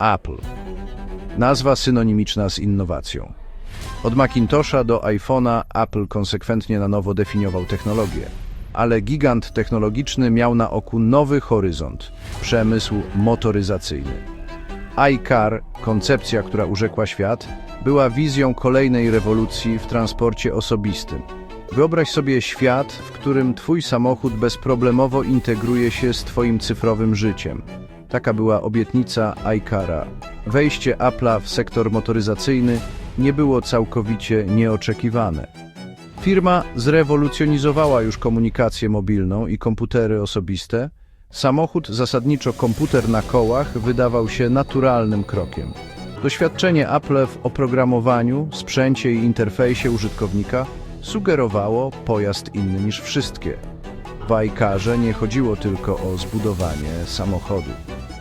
Apple. Nazwa synonimiczna z innowacją. Od Macintosha do iPhone'a Apple konsekwentnie na nowo definiował technologię. Ale gigant technologiczny miał na oku nowy horyzont przemysł motoryzacyjny. iCar, koncepcja, która urzekła świat, była wizją kolejnej rewolucji w transporcie osobistym. Wyobraź sobie świat, w którym Twój samochód bezproblemowo integruje się z Twoim cyfrowym życiem. Taka była obietnica iCara. Wejście Apple'a w sektor motoryzacyjny nie było całkowicie nieoczekiwane. Firma zrewolucjonizowała już komunikację mobilną i komputery osobiste. Samochód, zasadniczo komputer na kołach, wydawał się naturalnym krokiem. Doświadczenie Apple w oprogramowaniu, sprzęcie i interfejsie użytkownika sugerowało pojazd inny niż wszystkie. W iCarze nie chodziło tylko o zbudowanie samochodu.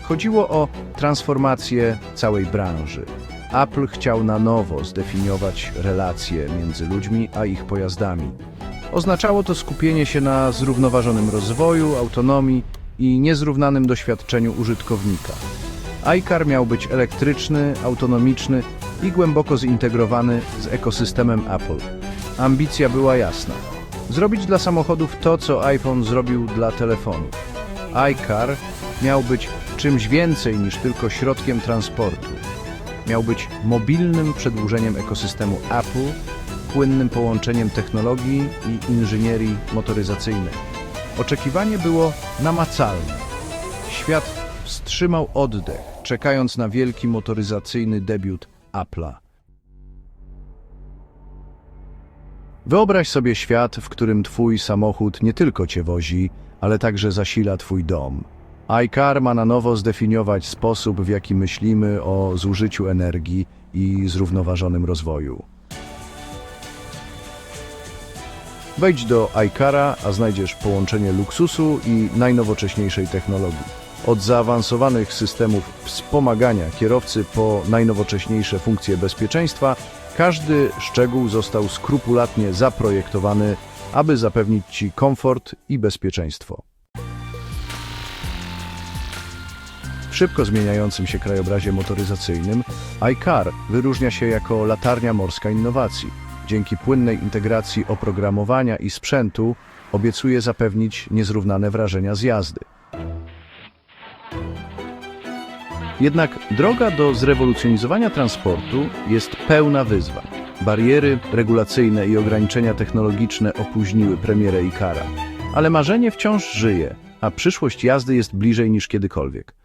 Chodziło o transformację całej branży. Apple chciał na nowo zdefiniować relacje między ludźmi a ich pojazdami. Oznaczało to skupienie się na zrównoważonym rozwoju, autonomii i niezrównanym doświadczeniu użytkownika. iCar miał być elektryczny, autonomiczny i głęboko zintegrowany z ekosystemem Apple. Ambicja była jasna. Zrobić dla samochodów to, co iPhone zrobił dla telefonów. iCar miał być czymś więcej niż tylko środkiem transportu. Miał być mobilnym przedłużeniem ekosystemu Apple, płynnym połączeniem technologii i inżynierii motoryzacyjnej. Oczekiwanie było namacalne. Świat wstrzymał oddech, czekając na wielki motoryzacyjny debiut Apple'a. Wyobraź sobie świat, w którym twój samochód nie tylko cię wozi, ale także zasila twój dom. iCar ma na nowo zdefiniować sposób, w jaki myślimy o zużyciu energii i zrównoważonym rozwoju. Wejdź do iCara, a znajdziesz połączenie luksusu i najnowocześniejszej technologii. Od zaawansowanych systemów wspomagania kierowcy po najnowocześniejsze funkcje bezpieczeństwa, każdy szczegół został skrupulatnie zaprojektowany, aby zapewnić Ci komfort i bezpieczeństwo. Szybko zmieniającym się krajobrazie motoryzacyjnym iCar wyróżnia się jako latarnia morska innowacji. Dzięki płynnej integracji oprogramowania i sprzętu obiecuje zapewnić niezrównane wrażenia z jazdy. Jednak droga do zrewolucjonizowania transportu jest pełna wyzwań. Bariery regulacyjne i ograniczenia technologiczne opóźniły premierę Ikara. Ale marzenie wciąż żyje, a przyszłość jazdy jest bliżej niż kiedykolwiek.